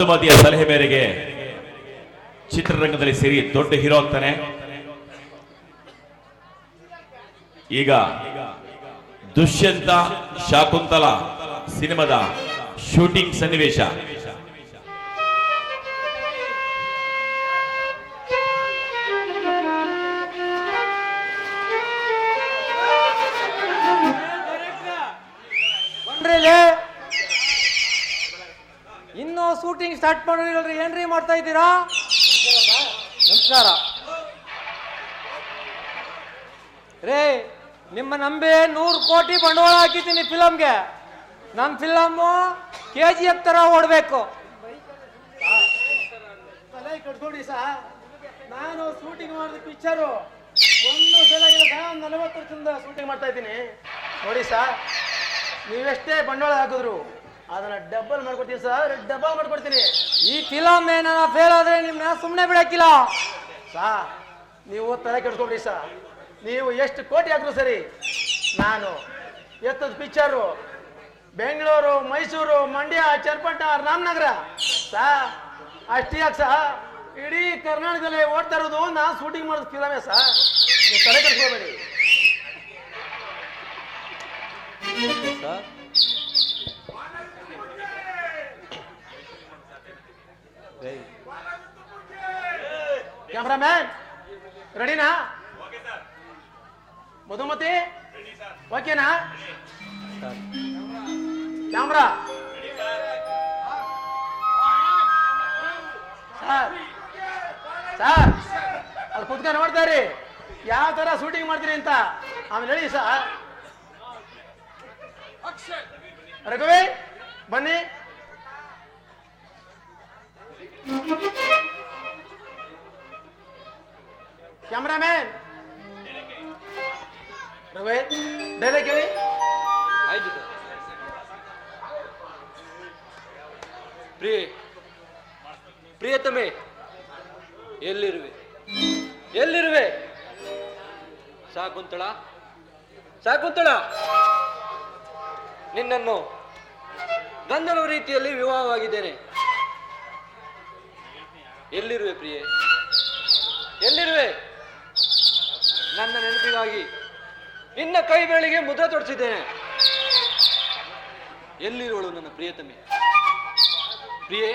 ಸುಮತಿಯ ಸಲಹೆ ಮೇರೆಗೆ ಚಿತ್ರರಂಗದಲ್ಲಿ ಸೇರಿ ದೊಡ್ಡ ಹೀರೋ ಆಗ್ತಾನೆ. ಈಗ ದುಷ್ಯಂತ ಶಾಕುಂತಲ ಸಿನಿಮಾದ ಶೂಟಿಂಗ್ ಸನ್ನಿವೇಶ. ಸ್ಟಾರ್ಟ್ ಮಾಡಿರಲ್ರಿ ಏನ್ರಿ ಮಾಡ್ತಾ ಇದ್ದೀರಾ? ನಮಸ್ಕಾರ. ರೇ, ನಿಮ್ಮ ನಂಬಿ ನೂರು ಕೋಟಿ ಬಂಡವಾಳ ಹಾಕಿದ್ದೀನಿ ಫಿಲಮ್ಗೆ ನಮ್ಮ ಫಿಲಮ್ಮು ಕೆ ಜಿ ಎಫ್ ಥರ ಓಡಬೇಕು ಕಟ್ಕೊಡಿ ಸಾ. ನಾನು ಶೂಟಿಂಗ್ ಮಾಡಿದ ಪಿಕ್ಚರು ಒಂದು ಸಲ ಇಲ್ಲ ನಲವತ್ತು ವರ್ಷದಿಂದ ಶೂಟಿಂಗ್ ಮಾಡ್ತಾ ಇದ್ದೀನಿ. ನೋಡಿ ಸಾ, ನೀವೆಷ್ಟೇ ಬಂಡವಾಳ ಹಾಕಿದ್ರು ಅದನ್ನ ಡಬಲ್ ಮಾಡ್ಕೊಡ್ತೀನಿ ಸರ್ ಡಬಲ್ ಮಾಡ್ಕೊಡ್ತೀನಿ. ಈ ಫಿಲಮ್ ಏನಾರ ಫೇಲ್ ಆದ್ರೆ ನಿಮ್ಮನ್ನ ಸುಮ್ಮನೆ ಬಿಡಕ್ಕಿಲ್ಲ. ಸಾ ನೀವು ತಲೆ ಕೆಡ್ಸ್ಕೊಬಿಡಿ ಸಾ ನೀವು ಎಷ್ಟು ಕೋಟಿ ಹಾಕಿದ್ರು ಸರಿ? ನಾನು ಎತ್ತದ ಪಿಕ್ಚರು ಬೆಂಗಳೂರು ಮೈಸೂರು ಮಂಡ್ಯ ಚನ್ನಪಟ್ಟಣ ರಾಮನಗರ. ಸಾ ಅಷ್ಟೇ ಯಾಕೆ ಸಾ ಇಡೀ ಕರ್ನಾಟಕದಲ್ಲಿ ಓಡ್ತಾ ಇರೋದು ನಾನು ಶೂಟಿಂಗ್ ಮಾಡೋದು ಫಿಲಮೇ ಸಾ ನೀವು ತಲೆ ಕೆಡ್ಸ್ಕೊಬೇಡಿ. ಕ್ಯಾಮ್ರಾಮ್ಯಾನ್, ರೆಡಿನಾ? ಮಧುಮತಿ? ಓಕೆನಾ? ಕ್ಯಾಮ್ರಾ? ಸರ್ ಸರ್, ಅಲ್ಲಿ ಕುತ್ಕ ನೋಡ್ತಾ ರೀ ಯಾವ ತರ ಶೂಟಿಂಗ್ ಮಾಡ್ತೀರಿ ಅಂತ. ಆಮೇಲೆ ಹೇಳಿ ಸರ್. ರಘುವೇ ಬನ್ನಿ. ಕ್ಯಾಮ್ರಾಮ್ಯಾನ್ ರವೆ ಡೈಲಾಗ್ ಹೇಳಿ ಆಯ್ತು ಪ್ರಿಯೆ ಪ್ರಿಯ ಪ್ರಿಯತಮೆ ಎಲ್ಲಿರುವೆ? ಎಲ್ಲಿರುವೆ? ಸಾಕುಂತಳ? ಸಾಕುಂತಳ? ನಿನ್ನನ್ನು ಗಂಧರ್ವ ರೀತಿಯಲ್ಲಿ ವಿವಾಹವಾಗಿದ್ದೇನೆ. ಎಲ್ಲಿರುವೆ ಪ್ರಿಯೆ? ಎಲ್ಲಿರುವೆ? ನೆನಪಿಗಾಗಿ ನಿನ್ನ ಕೈ ಬೆಳಿಗ್ಗೆ ಮುದ್ರೆ ತೊಡಿಸಿದ್ದೇನೆ. ಎಲ್ಲಿರುವಳು ನನ್ನ ಪ್ರಿಯತಮೆ? ಪ್ರಿಯೆ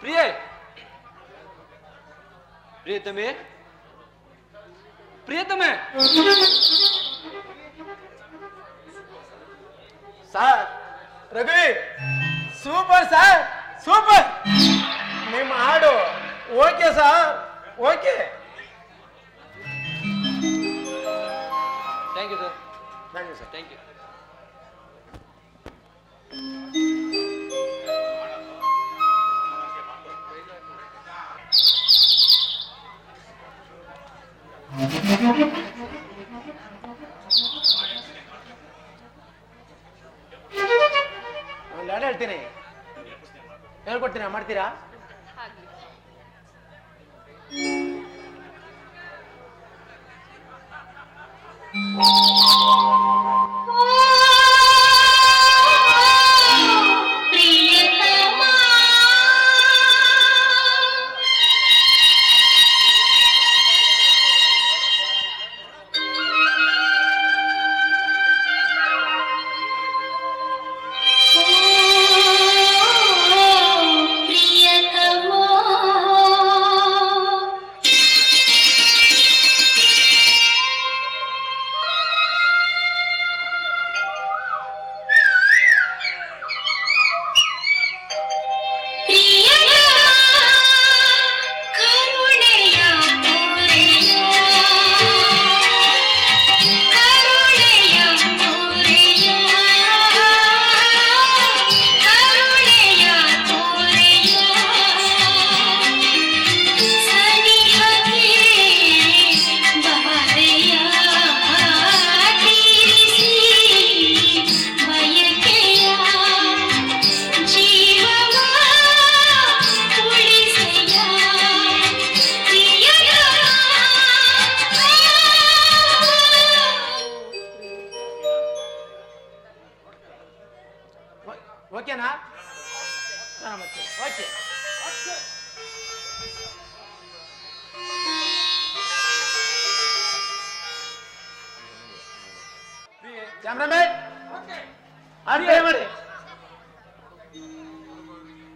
ಪ್ರಿಯೆ. ಪ್ರಿಯತಮೆ ಪ್ರಿಯತಮೆ. Sir, Ravi, super sir, super. ನಿಮ್ಮ ಹಾಡು okay sir, okay. Thank you sir thank you sir thank you ಹೇಳ್ತೀನಿ. ಹೇಳ್ಕೊಡ್ತೀನಿ ಮಾಡ್ತೀರಾ?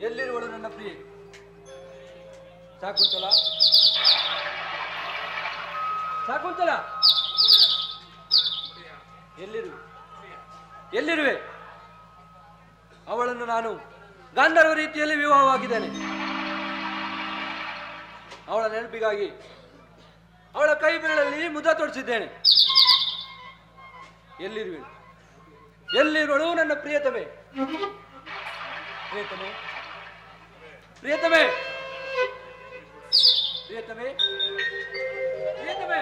ಎಲ್ಲಿರುವಳು ನನ್ನ ಪ್ರಿಯ? ಸಾಕುಂತಲ ಸಾಕುಂತಲ ಎಲ್ಲಿರು? ಎಲ್ಲಿರುವೆ? ಅವಳನ್ನು ನಾನು ಗಾಂಧರ್ವ ರೀತಿಯಲ್ಲಿ ವಿವಾಹವಾಗಿದ್ದೇನೆ. ಅವಳ ನೆನಪಿಗಾಗಿ ಅವಳ ಕೈ ಬೆರಳಲ್ಲಿ ಮುದ ತೊಡಿಸಿದ್ದೇನೆ. ಎಲ್ಲಿರುವೆ? ಎಲ್ಲಿರುವಳು ನನ್ನ ಪ್ರಿಯತಮೆ? ಪ್ರಿಯತಮೆ? ಪ್ರಿಯತಮೆ? ಪ್ರಿಯತಮೆ? ಪ್ರಿಯತಮೆ?